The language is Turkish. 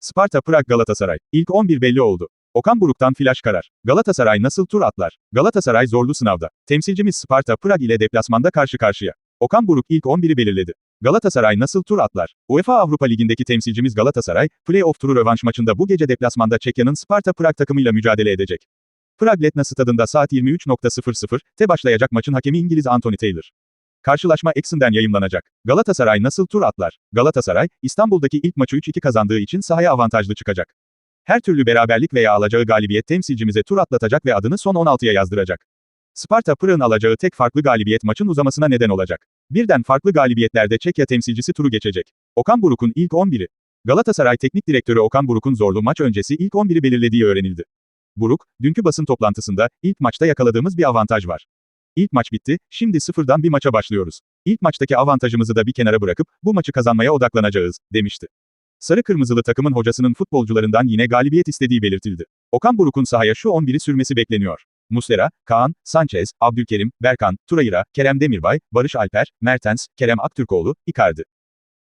Sparta Prag Galatasaray. İlk 11 belli oldu. Okan Buruk'tan flash karar. Galatasaray nasıl tur atlar? Galatasaray zorlu sınavda. Temsilcimiz Sparta Prag ile deplasmanda karşı karşıya. Okan Buruk ilk 11'i belirledi. Galatasaray nasıl tur atlar? UEFA Avrupa Ligi'ndeki temsilcimiz Galatasaray, play-off turu rövanş maçında bu gece deplasmanda Çekya'nın Sparta Prag takımıyla mücadele edecek. Prag Letna stadında saat 23.00'te başlayacak maçın hakemi İngiliz Anthony Taylor. Karşılaşma Exxon'den yayımlanacak. Galatasaray nasıl tur atlar? Galatasaray, İstanbul'daki ilk maçı 3-2 kazandığı için sahaya avantajlı çıkacak. Her türlü beraberlik veya alacağı galibiyet temsilcimize tur atlatacak ve adını son 16'ya yazdıracak. Sparta Prag'ın alacağı tek farklı galibiyet maçın uzamasına neden olacak. Birden farklı galibiyetlerde Çekya temsilcisi turu geçecek. Okan Buruk'un ilk 11'i. Galatasaray Teknik Direktörü Okan Buruk'un zorlu maç öncesi ilk 11'i belirlediği öğrenildi. Buruk, dünkü basın toplantısında, ilk maçta yakaladığımız bir avantaj var. İlk maç bitti, şimdi sıfırdan bir maça başlıyoruz. İlk maçtaki avantajımızı da bir kenara bırakıp, bu maçı kazanmaya odaklanacağız, demişti. Sarı Kırmızılı takımın hocasının futbolcularından yine galibiyet istediği belirtildi. Okan Buruk'un sahaya şu 11'i sürmesi bekleniyor. Muslera, Kaan, Sanchez, Abdülkerim, Berkan, Turayıra, Kerem Demirbay, Barış Alper, Mertens, Kerem Aktürkoğlu, Icardi.